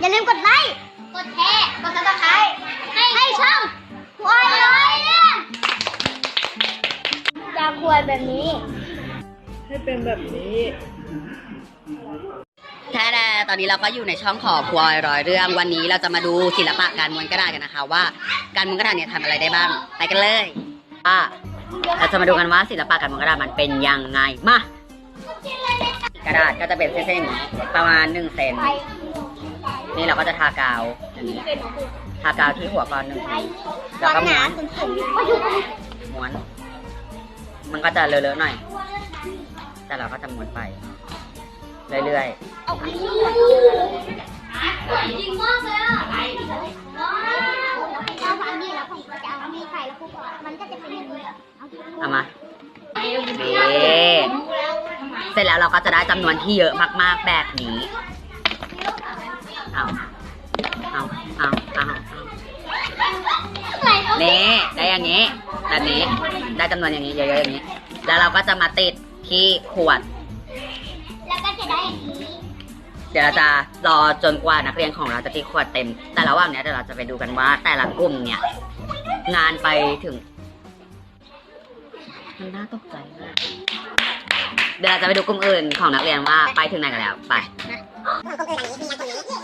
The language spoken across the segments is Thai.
อย่าลืมกดไลค์ กดแชร์ กดซับสไครต์ให้ให้ช่องควายร้อยเรื่องจะควรแบบนี้ ให้เป็นแบบนี้แท้ๆตอนนี้เราก็อยู่ในช่องของพลอยร้อยเรื่อง วันนี้เราจะมาดูศิลปะการม้วนกระดาษกันนะคะว่า การม้วนกระดาษเนี่ยทำอะไรได้บ้าง ไปกันเลยอะเราจะมาดูกันว่าศิลปะการม้วนกระดาษมันเป็นยังไง มา กระดาษก็จะเป็นเส้นๆประมาณหนึ่งเซน นี่เราก็จะทากาวอย่างนี้ทากาวที่หัวก่อนหนึ่งทีแล้วก็ม้วนม้วน มันก็จะเลอะๆหน่อย แต่เราก็จะม้วนไป เรื่อยๆเอามากเลยอะว้าวเอาฟังนี่แล้วผมก็จะเอามีไข่แล้วคุกก่อนมันก็จะเป็นอย่างนี้เอาที่เอามานี่เสร็จแล้วเราก็จะได้จำนวนที่เยอะมากๆแบบนี้ เอาเอาเอาเอานี่ได้อย่างนี้แบบนี้ได้จำนวนอย่างนี้เยอะๆอย่างนี้ แล้วเราก็จะมาติดที่ขวด แล้วก็จะได้อย่างนี้เดี๋ยวเราจะรอจนกว่านักเรียนของเราจะตีขวดเต็ม แต่ระหว่างเนี้ยเดี๋ยวเราจะไปดูกันว่า แต่ละกลุ่มเนี่ย งานไปถึงมันน่าตกใจมากเดี๋ยวเราจะไปดูกลุ่มอื่นของนักเรียนว่าไปถึงไหนกันแล้ว ไปน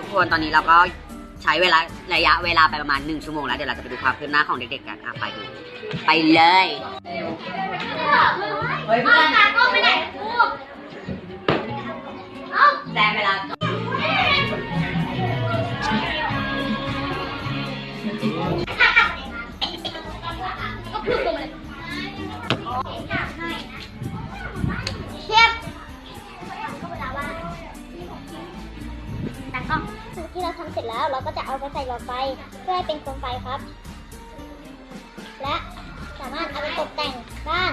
ทุกคนตอนนี้เราก็ใช้เวลาระยะเวลาไปประมาณหนึ่งชั่วโมงแล้ว เดี๋ยวเราจะไปดูความคืบหน้าของเด็กๆกันอะไปดูไปเลยเฮ้ยเพื่อนตาก็ไม่ได้พูดเอ้าแต่เวลาก็พูดตรงเลย แล้วเราก็จะเอาไปใส่หลอดไฟเพื่อให้เป็นโคมไฟครับ และสามารถเอาไปตกแต่งบ้าน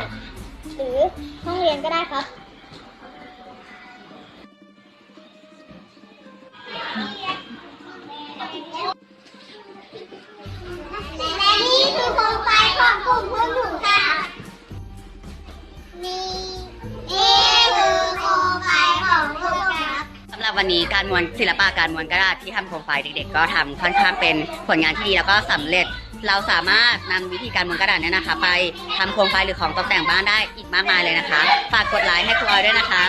หรือห้องเรียนก็ได้ครับ วันนี้การมวนศิลปะการมวนกระดาษที่ทำโคมไฟเด็กๆ ก็ทำค่อนข้างเป็นผลงานที่ดีแล้วก็สำเร็จเราสามารถนำวิธีการมวนกระดาษเนี่ยนะคะ ไปทำโครงไฟหรือของตกแต่งบ้านได้อีกมากมายเลยนะคะ ฝากกดไลค์ให้ครูออยด้วยนะคะ